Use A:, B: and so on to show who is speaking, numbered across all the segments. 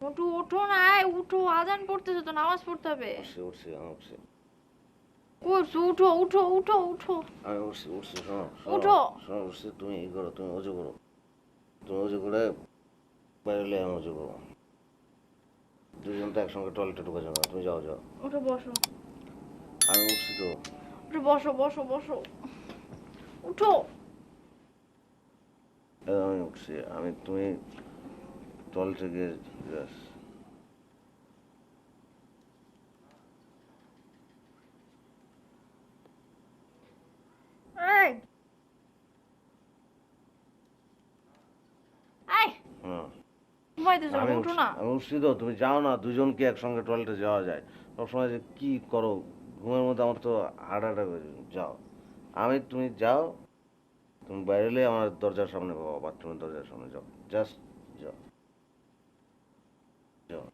A: উঠো উঠো না উঠো আজান পড়তেছে তো নামাজ পড়তে হবে।
B: উঠছি উঠছি আমি উঠছি।
A: করছ উঠো উঠো উঠো উঠো।
B: আমি উঠছি উঠছি শোনো,
A: উঠো।
B: শোনো উঠছি তুমি ই করো তুমি অজু করো। তুমি অজু করে বাইরে আমি অজু করো। দুজন তো একসঙ্গে টয়লেটে ঢুকে যাবে তুমি যাও যাও।
A: উঠো বসো।
B: আমি উঠছি তো।
A: উঠো বসো বসো বসো। উঠো।
B: আমি উঠছি আমি তুমি টয়লেটে গিয়ে যাস
A: এই। এই।
B: হ্যাঁ
A: ঘুমাইতেছো
B: আমি
A: উঠো
B: উঠছি-
A: না।
B: আমি উঠছি তো তুমি যাও না দুজনকে একসঙ্গে টয়লেটে যাওয়া যায়। সবসময় যে কি করো ঘুমের মধ্যে আমার তো হার্ট অ্যাটাক হয়ে যাও। আমি তুমি যাও তুমি বাইরে আমার দরজার সামনে বাবা বাথরুমের দরজার সামনে যাও। জাস্ট যাও। যাও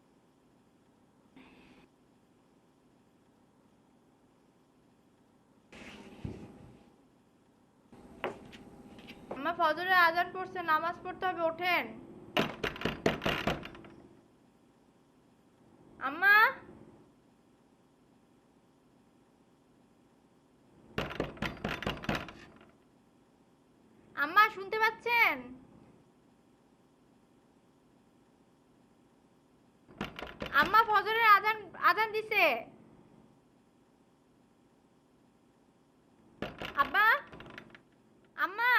A: আমার ফজরের আজান পড়ছে নামাজ পড়তে হবে ওঠেন। আম্মা? আম্মা শুনতে পাচ্ছেন? আম্মা ফজরের আজান আজান দিছে। আব্বা আম্মা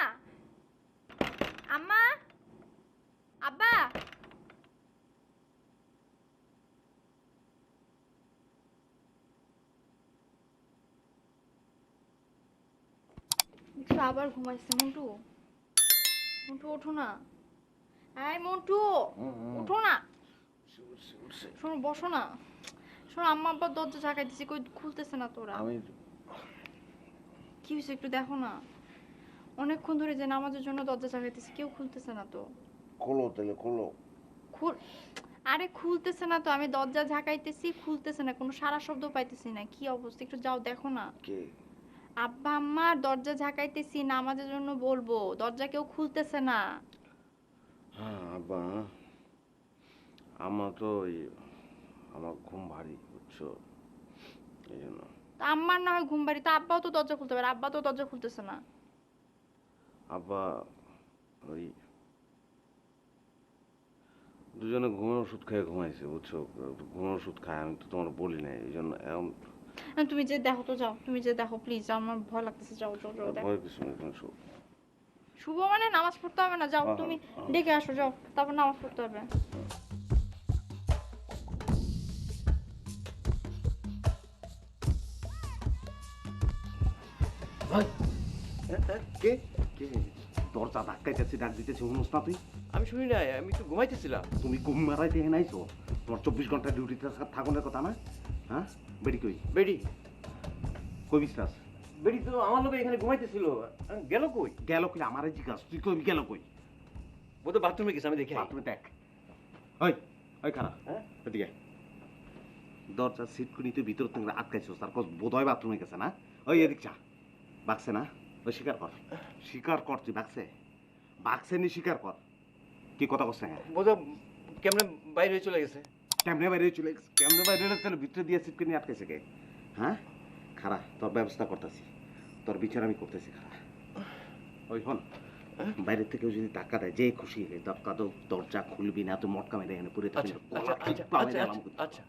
A: আম্মা আব্বা। আবার ঘুমাইছে মন্টু। মন্টু ওঠো না। এই মন্টু ওঠো না।
B: উঠছি, উঠছি, উঠছি।
A: শোনো বসো না। শোনো আম্মা আব্বা দরজা ঝাঁকাই কই খুলতেছে না তোরা?
B: আমি
A: কি হয়েছে একটু দেখো না। অনেকক্ষণ ধরে যে নামাজের জন্য দরজা ঝাঁকাইতেছে কেউ খুলতেছে না তো।
B: খোলো তাহলে খোলো।
A: খুল আরে খুলতেছে না তো আমি দরজা ঝাঁকাইতেছি খুলতেছে না কোনো সারা শব্দ পাইতেছি না কি অবস্থা? একটু যাও দেখো না।
B: কে?
A: আব্বা আম্মা দরজা ঝাঁকাইতেছি নামাজের জন্য বলব দরজা কেউ খুলতেছে না।
B: হ্যাঁ আব্বা আমার তো আমার ঘুম ভারী বুঝছ? এই জন্য।
A: তা আম্মার না হয় ঘুম বাড়ি তা আব্বাও তো দরজা খুলতে পারে আব্বা তো দরজা খুলতেছে না।
B: আব্বা ওই দুজনে ঘুমের ওষুধ খেয়ে ঘুমাইছে বুঝছ? ঘুমের ওষুধ খায় আমি তো তোমার বলি নাই এই জন্য এরম
A: না, তুমি যে দেখো তো যাও তুমি যে দেখো প্লিজ আমার ভয় লাগতেছে যাও যাও যাও
B: ভয় কিছু নেই তুমি শো
A: শুভ মানে নামাজ পড়তে হবে না যাও তুমি। ডেকে আসো যাও তারপর নামাজ পড়তে হবে।
C: কে? কে? দরজা ধাক্কাইতেছি ডাক দিতেছি শুনুস না তুই
D: আমি শুনি নাই আমি একটু ঘুমাইতেছিলাম।
C: তুমি ঘুম মারাই দিয়ে নাইছো? তোমার চব্বিশ ঘণ্টা ডিউটিতে থাকুনের কথা না? হ্যাঁ? বেড়ি কই?
D: বেডি।
C: কই বিশ্বাস?
D: বেডি তো আমার লোক এখানে ঘুমাইতেছিল। গেল কই?
C: গেল কই? আমারে জিজ্ঞাস তুই কই গেল কই?
D: ও তো বাথরুমে গেছে আমি দেখি।
C: বাথরুমে দেখ। ওই ওই খারাপ
D: হ্যাঁ?
C: এদিকে দরজা সিট করে তুই ভিতর থেকে আটকাইছো তার বোধ হয় বাথরুমে গেছে না? ওই এদিক চা বাকছে না? ওই স্বীকার কর। স্বীকার কর তুই বাকছে বাকছে নি স্বীকার কর। কি কথা করছে হ্যাঁ
D: বোধ কেমনে বাইরে চলে গেছে?
C: কেমনে বাইরে চলে গেছে? কেমনে বাইরে হলে তাহলে ভিতরে দিয়ে সিট করে নিয়ে আটকেছে কে? হ্যাঁ? খারা তোর ব্যবস্থা করতেছি। তোর বিচার আমি করতেছি খারা ওই হন বাইরে থেকেও যদি টাকা দেয় যে খুশি হয়ে দরজা দরজা খুলবি না তুই মটকা মেরে এখানে পুরে
D: আচ্ছা আচ্ছা।